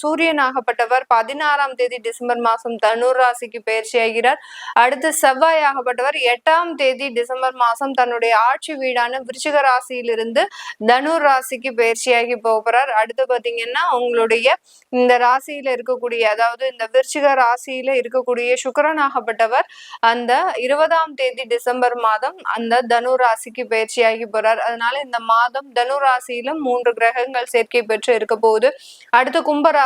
சூரியன் ஆகப்பட்டவர் பதினாறாம் தேதி டிசம்பர் மாசம் தனுர் ராசிக்கு பயிற்சி ஆகிறார். அடுத்து செவ்வாய் ஆகப்பட்டவர் எட்டாம் தேதி டிசம்பர் மாசம் தன்னுடைய ஆட்சி வீடான விருச்சிக ராசியிலிருந்து தனுர் ராசிக்கு பயிற்சியாகி போகிறார் அடுத்து பாத்தீங்கன்னா உங்களுடைய இந்த ராசியில இருக்கக்கூடிய அதாவது இந்த விருச்சிக ராசியில இருக்கக்கூடிய சுக்கரன் ஆகப்பட்டவர் அந்த இருபதாம் தேதி டிசம்பர் மாதம் அந்த தனு ராசிக்கு பயிற்சியாகி போறார். அதனால இந்த மாதம் தனு ராசியிலும் மூன்று கிரகங்கள் சேர்க்கை பெற்று இருக்க போகுது. அடுத்து கும்பரா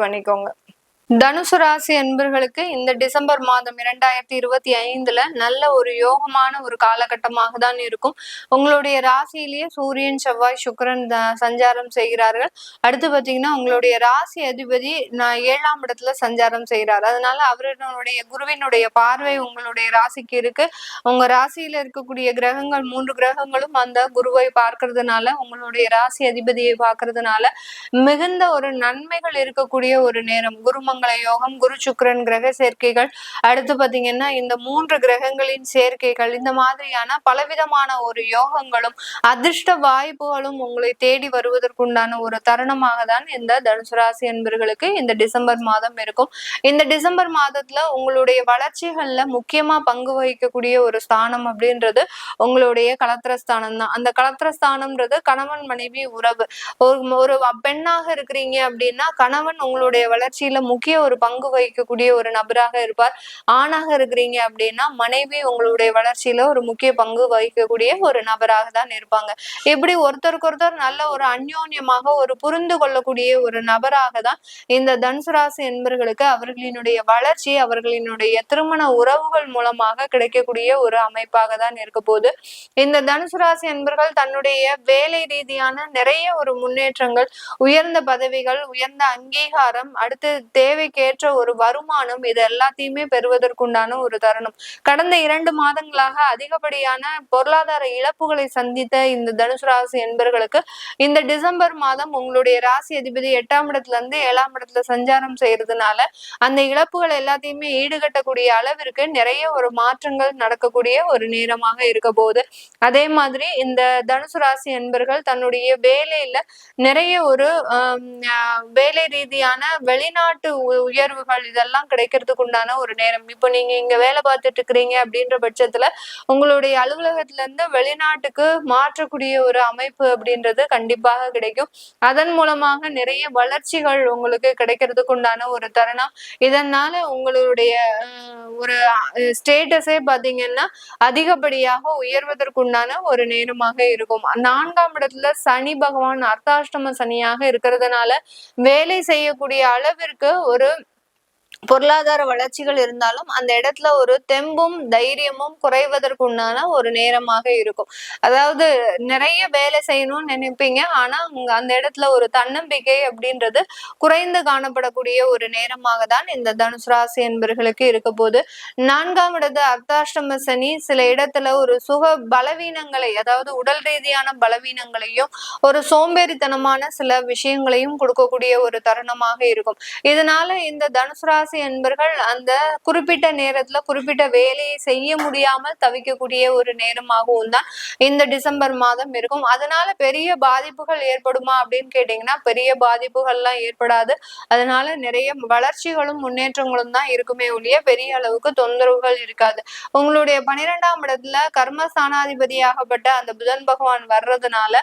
பண்ணிக்கோங்க. தனுசு ராசி அன்பர்களுக்கு இந்த டிசம்பர் மாதம் இரண்டாயிரத்தி இருபத்தி ஐந்துல நல்ல ஒரு யோகமான ஒரு காலகட்டமாக தான் இருக்கும். உங்களுடைய ராசியிலேயே சூரியன் செவ்வாய் சுக்கரன் சஞ்சாரம் செய்கிறார்கள். அடுத்து பாத்தீங்கன்னா உங்களுடைய ராசி அதிபதி நான் ஏழாம் இடத்துல சஞ்சாரம் செய்கிறார். அதனால அவருடைய குருவினுடைய பார்வை உங்களுடைய ராசிக்கு இருக்கு. உங்க ராசியில இருக்கக்கூடிய கிரகங்கள் மூன்று கிரகங்களும் அந்த குருவை பார்க்கறதுனால உங்களுடைய ராசி அதிபதியை பார்க்கறதுனால மிகுந்த ஒரு நன்மைகள் இருக்கக்கூடிய ஒரு நேரம். குருமங்க மங்கள யோகம் குரு சுக்கரன் கிரக சேர்க்கைகள். அடுத்து பாத்தீங்கன்னா இந்த மூன்று கிரகங்களின் சேர்க்கைகள் இந்த மாதிரியான பலவிதமான ஒரு யோகங்களும் அதிர்ஷ்ட வாய்ப்புகளும் உங்களை தேடி வருவதற்குண்டான ஒரு தருணமாக தான் இந்த தனுசு ராசி என்பர்களுக்கு இந்த டிசம்பர் மாதம் இருக்கும். இந்த டிசம்பர் மாதத்துல உங்களுடைய வளர்ச்சிகள்ல முக்கியமா பங்கு வகிக்கக்கூடிய ஒரு ஸ்தானம் அப்படின்றது உங்களுடைய கலத்திரஸ்தானம் தான். அந்த கலத்திரஸ்தானம்ன்றது கணவன் மனைவி உறவு. ஒரு ஒரு பெண்ணாக இருக்கிறீங்க அப்படின்னா கணவன் உங்களுடைய வளர்ச்சியில முக்கிய முக்கிய ஒரு பங்கு வகிக்கக்கூடிய ஒரு நபராக இருப்பார். ஆணாக இருக்கிறீங்க அப்படின்னா மனைவி உங்களுடைய வளர்ச்சியில ஒரு முக்கிய பங்கு வகிக்கக்கூடிய ஒரு நபராக தான் இருப்பாங்க. இப்படி ஒருத்தருக்கு ஒருத்தர் நல்ல ஒரு அந்யோன்யமாக ஒரு புரிந்து கொள்ளக்கூடிய ஒரு நபராக தான் இந்த தனுசு ராசி என்பர்களுக்கு அவர்களினுடைய வளர்ச்சி அவர்களினுடைய திருமண உறவுகள் மூலமாக கிடைக்கக்கூடிய ஒரு அமைப்பாக தான் இருக்க போகுது. இந்த தனுசு ராசி என்பர்கள் தன்னுடைய வேலை ரீதியான நிறைய ஒரு முன்னேற்றங்கள் உயர்ந்த பதவிகள் உயர்ந்த அங்கீகாரம் அடுத்து தேவை தேவைக்கேற்ற ஒரு வருமானம் இது எல்லாத்தையுமே பெறுவதற்குண்டான ஒரு தருணம். கடந்த இரண்டு மாதங்களாக அதிகப்படியான பொருளாதார இழப்புகளை சந்தித்த இந்த தனுசு ராசி என்பர்களுக்கு இந்த டிசம்பர் மாதம் உங்களுடைய ராசி அதிபதி எட்டாம் இடத்துல இருந்து ஏழாம் இடத்துல சஞ்சாரம் செய்யறதுனால அந்த இழப்புகள் எல்லாத்தையுமே ஈடுகட்டக்கூடிய அளவிற்கு நிறைய ஒரு மாற்றங்கள் நடக்கக்கூடிய ஒரு நேரமாக இருக்க போகுது. அதே மாதிரி இந்த தனுசு ராசி என்பர்கள் தன்னுடைய வேலையில நிறைய ஒரு வேலை ரீதியான வெளிநாட்டு உயர்வுகள் இதெல்லாம் கிடைக்கிறதுக்கு உண்டான ஒரு நேரம். இப்போ நீங்க இங்க வேலை பார்த்துட்டு இருக்கிறீங்க அப்படின்ற பட்சத்துல உங்களுடைய அலுவலகத்துல இருந்து வெளிநாட்டுக்கு மாற்றக்கூடிய ஒரு அமைப்பு அப்படின்றது கண்டிப்பாக கிடைக்கும். அதன் மூலமாக நிறைய வளர்ச்சிகள் உங்களுக்கு கிடைக்கிறதுக்கு உண்டான ஒரு தருணம். இதனால உங்களுடைய ஒரு ஸ்டேட்டஸே பாத்தீங்கன்னா அதிகப்படியாக உயர்வதற்குண்டான ஒரு நேரமாக இருக்கும். நான்காம் இடத்துல சனி பகவான் அர்த்தாஷ்டம சனியாக இருக்கிறதுனால வேலை செய்யக்கூடிய அளவிற்கு ஒரு பொருளாதார வளர்ச்சிகள் இருந்தாலும் அந்த இடத்துல ஒரு தெம்பும் தைரியமும் குறைவதற்குண்டான ஒரு நேரமாக இருக்கும். அதாவது நிறைய வேலை செய்யணும்னு நினைப்பீங்க. ஆனா அங்க அந்த இடத்துல ஒரு தன்னம்பிக்கை அப்படின்றது குறைந்து காணப்படக்கூடிய ஒரு நேரமாக தான் இந்த தனுசு ராசி என்பர்களுக்கு இருக்க போது நான்காம் இடத்து அர்த்தாஷ்டம சனி சில இடத்துல ஒரு சுக பலவீனங்களை அதாவது உடல் ரீதியான பலவீனங்களையும் ஒரு சோம்பேறித்தனமான சில விஷயங்களையும் கொடுக்கக்கூடிய ஒரு தருணமாக இருக்கும். இதனால இந்த தனுசு ராசி ராசி என்பர்கள் அந்த குறிப்பிட்ட நேரத்துல குறிப்பிட்ட வேலையை செய்ய முடியாமல் தவிக்கக்கூடிய ஒரு நேரமாகவும் தான் இந்த டிசம்பர் மாதம் இருக்கும். அதனால பெரிய பாதிப்புகள் ஏற்படுமா அப்படின்னு கேட்டீங்கன்னா பெரிய பாதிப்புகள்லாம் ஏற்படாது. அதனால நிறைய வளர்ச்சிகளும் முன்னேற்றங்களும் தான் இருக்குமே ஒழிய பெரிய அளவுக்கு தொந்தரவுகள் இருக்காது. உங்களுடைய பனிரெண்டாம் இடத்துல கர்மஸ்தானாதிபதியாகப்பட்ட அந்த புதன் பகவான் வர்றதுனால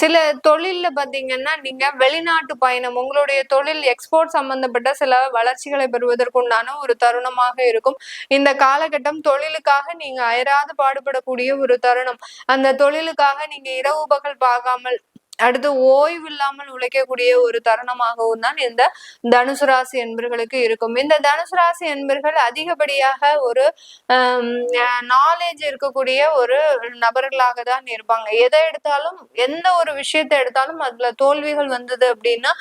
சில தொழில்ல பாத்தீங்கன்னா நீங்க வெளிநாட்டு பயணம் உங்களுடைய தொழில் எக்ஸ்போர்ட் சம்பந்தப்பட்ட சில வளர்ச்சிகளை பெறுவதற்குண்டான ஒரு தருணமாக இருக்கும். இந்த காலகட்டம் தொழிலுக்காக நீங்க அயராது பாடுபடக்கூடிய ஒரு தருணம். அந்த தொழிலுக்காக நீங்க இரவு பகல் பார்க்காமல் அடுத்து ஓய்வு இல்லாமல் உழைக்கக்கூடிய ஒரு தருணமாகவும் தான் இந்த தனுசு ராசி என்பர்களுக்கு இருக்கும். இந்த தனுசு ராசி என்பர்கள் அதிகப்படியாக ஒரு நாலேஜ் இருக்கக்கூடிய ஒரு நபர்களாக தான் இருப்பாங்க. எதை எடுத்தாலும் எந்த ஒரு விஷயத்தை எடுத்தாலும் அதுல தோல்விகள் வந்தது அப்படின்னா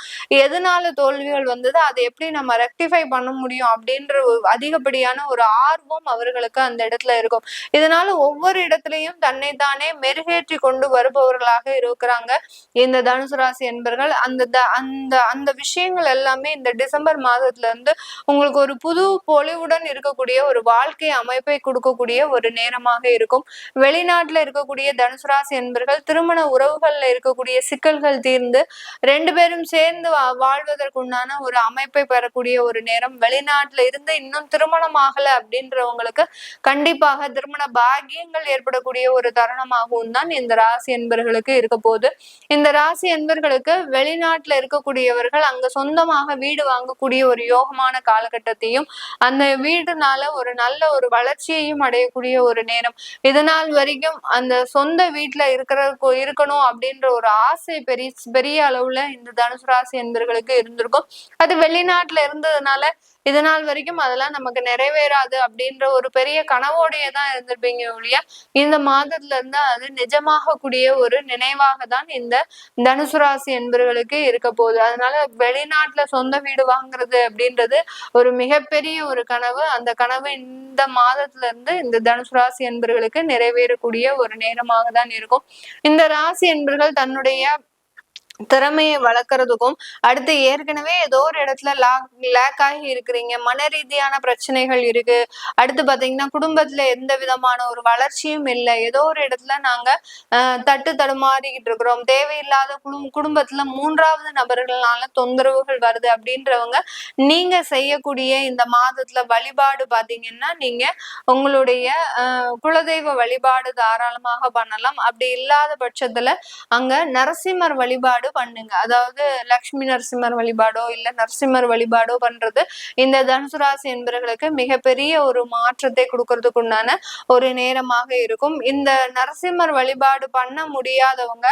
எதனால தோல்விகள் வந்தது அதை எப்படி நம்ம ரெக்டிஃபை பண்ண முடியும் அப்படின்ற அதிகப்படியான ஒரு ஆர்வம் அவர்களுக்கு அந்த இடத்துல இருக்கும். இதனால ஒவ்வொரு இடத்துலையும் தன்னைத்தானே மெருகேற்றி கொண்டு வருபவர்களாக இருக்கிறாங்க. இந்த தனுசு ராசி என்பர்கள் அந்த அந்த அந்த விஷயங்கள் எல்லாமே இந்த டிசம்பர் மாதத்துல இருந்து உங்களுக்கு ஒரு புது பொலிவுடன் இருக்கக்கூடிய ஒரு வாழ்க்கை அமைப்பை கொடுக்கக்கூடிய ஒரு நேரமாக இருக்கும். வெளிநாட்டுல இருக்கக்கூடிய தனுசு ராசி என்பர்கள் திருமண உறவுகள்ல இருக்கக்கூடிய சிக்கல்கள் தீர்ந்து ரெண்டு பேரும் சேர்ந்து வாழ்வதற்குண்டான ஒரு அமைப்பை பெறக்கூடிய ஒரு நேரம். வெளிநாட்டுல இருந்து இன்னும் திருமணம் ஆகல அப்படின்றவங்களுக்கு கண்டிப்பாக திருமண பாகியங்கள் ஏற்படக்கூடிய ஒரு தருணமாகவும் தான் இந்த ராசி என்பர்களுக்கு இருக்க போது இந்த ராசி என்பர்களுக்கு வெளிநாட்டுல இருக்கக்கூடியவர்கள் அங்க சொந்தமாக வீடு வாங்கக்கூடிய ஒரு யோகமான காலகட்டத்தையும் அந்த வீடுனால ஒரு நல்ல ஒரு வளர்ச்சியையும் அடையக்கூடிய ஒரு நேரம். இதனால் வரைக்கும் அந்த சொந்த வீட்டுல இருக்கிற இருக்கணும் அப்படின்ற ஒரு ஆசை பெரிய பெரிய அளவுல இந்த தனுசு ராசி என்பர்களுக்கு இருந்திருக்கும். அது வெளிநாட்டுல இருந்ததுனால இது நாள் வரைக்கும் அதெல்லாம் நமக்கு நிறைவேறாது அப்படின்ற ஒரு பெரிய கனவோடைய தான் இருந்திருப்பீங்க ஒழிய இந்த மாதத்துல இருந்து அது நிஜமாக கூடிய ஒரு நினைவாக தான் இந்த தனுசு ராசி என்பவர்களுக்கு இருக்க போகுது. அதனால வெளிநாட்டுல சொந்த வீடு வாங்குறது அப்படின்றது ஒரு மிகப்பெரிய ஒரு கனவு. அந்த கனவு இந்த மாதத்துல இருந்து இந்த தனுசு ராசி என்பவர்களுக்கு நிறைவேறக்கூடிய ஒரு நேரமாக தான் இருக்கும். இந்த ராசி என்பர்கள் தன்னுடைய திறமையை வளர்க்கறதுக்கும் அடுத்து ஏற்கனவே ஏதோ ஒரு இடத்துல லேக் ஆகி இருக்கிறீங்க மன ரீதியான பிரச்சனைகள் இருக்கு. அடுத்து பாத்தீங்கன்னா குடும்பத்துல எந்த விதமான ஒரு வளர்ச்சியும் இல்லை. ஏதோ ஒரு இடத்துல நாங்க தட்டு தடுமாறிக்கிட்டு இருக்கிறோம். தேவையில்லாத குடும்பத்துல மூன்றாவது நபர்களால தொந்தரவுகள் வருது அப்படின்றவங்க நீங்க செய்யக்கூடிய இந்த மாதத்துல வழிபாடு பாத்தீங்கன்னா நீங்க உங்களுடைய குலதெய்வ வழிபாடு தாராளமாக பண்ணலாம். அப்படி இல்லாத பட்சத்துல அங்க நரசிம்மர் வழிபாடு பண்ணுங்க. அதாவது லக்ஷ்மி நரசிம்மர் வழிபாடோ இல்ல நரசிம்மர் வழிபாடோ பண்றது இந்த தனுசு ராசி என்பவர்களுக்கு மிகப்பெரிய ஒரு மாற்றத்தை கொடுக்கறதுக்கு உண்டான ஒரு நேரமாக இருக்கும். இந்த நரசிம்மர் வழிபாடு பண்ண முடியாதவங்க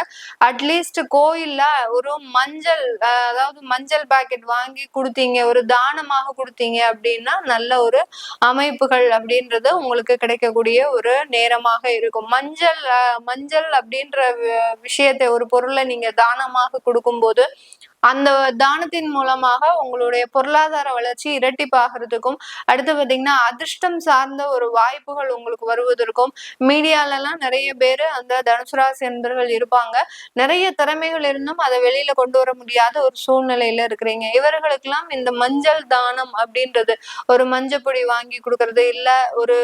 அட்லீஸ்ட் கோயில்ல ஒரு மஞ்சள் அதாவது மஞ்சள் பாக்கெட் வாங்கி கொடுத்தீங்க ஒரு தானமாக கொடுத்தீங்க அப்படின்னா நல்ல ஒரு அமைப்புகள் அப்படின்றது உங்களுக்கு கிடைக்கக்கூடிய ஒரு நேரமாக இருக்கும். மஞ்சள் மஞ்சள் அப்படின்ற விஷயத்தை ஒரு பொருளை நீங்க தானமாக கொடுக்கும் கொடுக்கும்போது அந்த தானத்தின் மூலமாக உங்களுடைய பொருளாதார வளர்ச்சி இரட்டிப்பாகிறதுக்கும் அடுத்து பார்த்தீங்கன்னா அதிர்ஷ்டம் சார்ந்த ஒரு வாய்ப்புகள் உங்களுக்கு வருவதற்கும் மீடியாலலாம் நிறைய பேர் அந்த தனுசுராசி என்பர்கள் இருப்பாங்க. நிறைய திறமைகள் இருந்தும் அதை வெளியில கொண்டு வர முடியாத ஒரு சூழ்நிலையில இருக்கிறீங்க. இவர்களுக்கெல்லாம் இந்த மஞ்சள் தானம் அப்படின்றது ஒரு மஞ்சப்பொடி வாங்கி கொடுக்கறது இல்ல ஒரு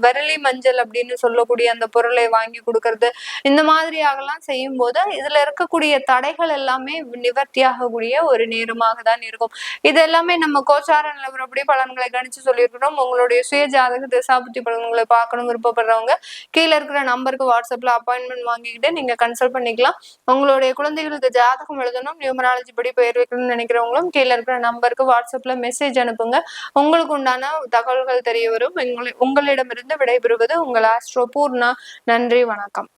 விரலி மஞ்சள் அப்படின்னு சொல்லக்கூடிய அந்த பொருளை வாங்கி கொடுக்கறது இந்த மாதிரியாகலாம் செய்யும் போது இதுல இருக்கக்கூடிய தடைகள் எல்லாமே நிவர்த்தி ஆகக்கூடிய ஒரு நேரமாக தான் இருக்கும். இது எல்லாமே நம்ம கோச்சார நிலவரப்படி பலன்களை கணிச்சு சொல்லியிருக்கிறோம். உங்களுடைய சுய ஜாதக திசாபுத்தி பலன்களை பார்க்கணும் விருப்பப்படுறவங்க கீழே இருக்கிற நம்பருக்கு வாட்ஸ்அப்ல அப்பாயின்மெண்ட் வாங்கிக்கிட்டு நீங்க கன்சல்ட் பண்ணிக்கலாம். உங்களுடைய குழந்தைகளுக்கு ஜாதகம் எழுதணும் நியூமராலஜி படி பெயர் வைக்கணும்னு நினைக்கிறவங்களும் கீழே இருக்கிற நம்பருக்கு வாட்ஸ்அப்ல மெசேஜ் அனுப்புங்க. உங்களுக்கு உண்டான தகவல்கள் தெரிய வரும். உங்களிடமிருந்து விடைபெறுவது உங்கள் ஆஸ்ட்ரோ பூர்ணா. நன்றி வணக்கம்.